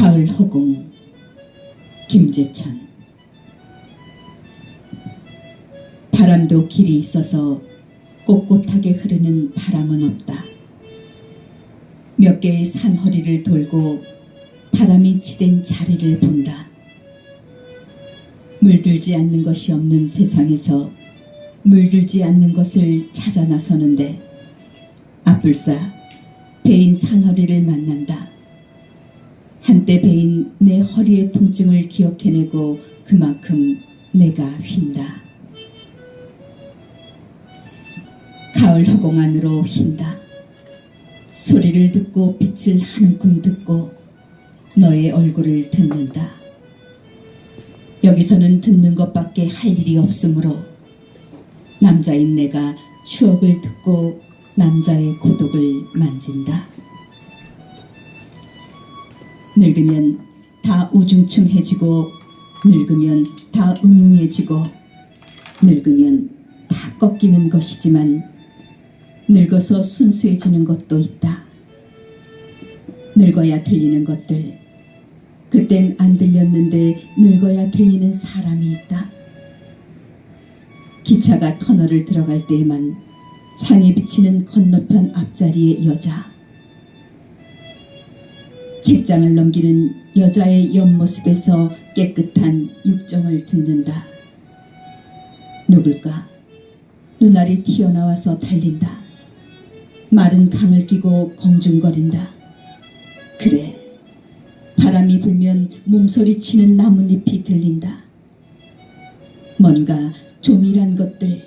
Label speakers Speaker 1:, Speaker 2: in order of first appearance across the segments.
Speaker 1: 가을 허공 김재천 바람도 길이 있어서 꼿꼿하게 흐르는 바람은 없다. 몇 개의 산허리를 돌고 바람이 치댄 자리를 본다. 물들지 않는 것이 없는 세상에서 물들지 않는 것을 찾아 나서는데 아뿔싸 배인 산허리를 만난다. 한때 배인 내 허리의 통증을 기억해내고 그만큼 내가 휜다. 가을 허공 안으로 휜다. 소리를 듣고 빛을 한 움큼 듣고 너의 얼굴을 듣는다. 여기서는 듣는 것밖에 할 일이 없으므로 남자인 내가 추억을 듣고 남자의 고독을 만진다. 늙으면 다 우중충해지고 늙으면 다 음흉해지고 늙으면 다 꺾이는 것이지만 늙어서 순수해지는 것도 있다. 늙어야 들리는 것들. 그땐 안 들렸는데 늙어야 들리는 사람이 있다. 기차가 터널을 들어갈 때에만 창에 비치는 건너편 앞자리의 여자. 책장을 넘기는 여자의 옆모습에서 깨끗한 육정을 듣는다. 누굴까? 눈알이 튀어나와서 달린다. 마른 강을 끼고 공중거린다. 그래, 바람이 불면 몸소리 치는 나뭇잎이 들린다. 뭔가 조밀한 것들,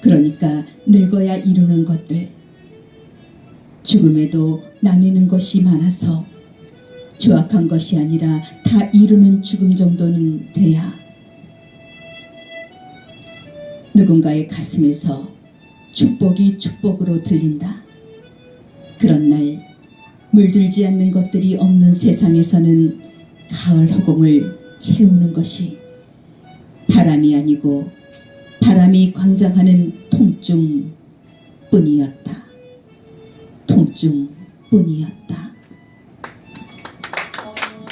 Speaker 1: 그러니까 늙어야 이루는 것들. 죽음에도 나뉘는 것이 많아서 조악한 것이 아니라 다 이루는 죽음 정도는 돼야 누군가의 가슴에서 축복이 축복으로 들린다. 그런 날 물들지 않는 것들이 없는 세상에서는 가을 허공을 채우는 것이 바람이 아니고 바람이 광장하는 통증 뿐이었다. 통증뿐이었다.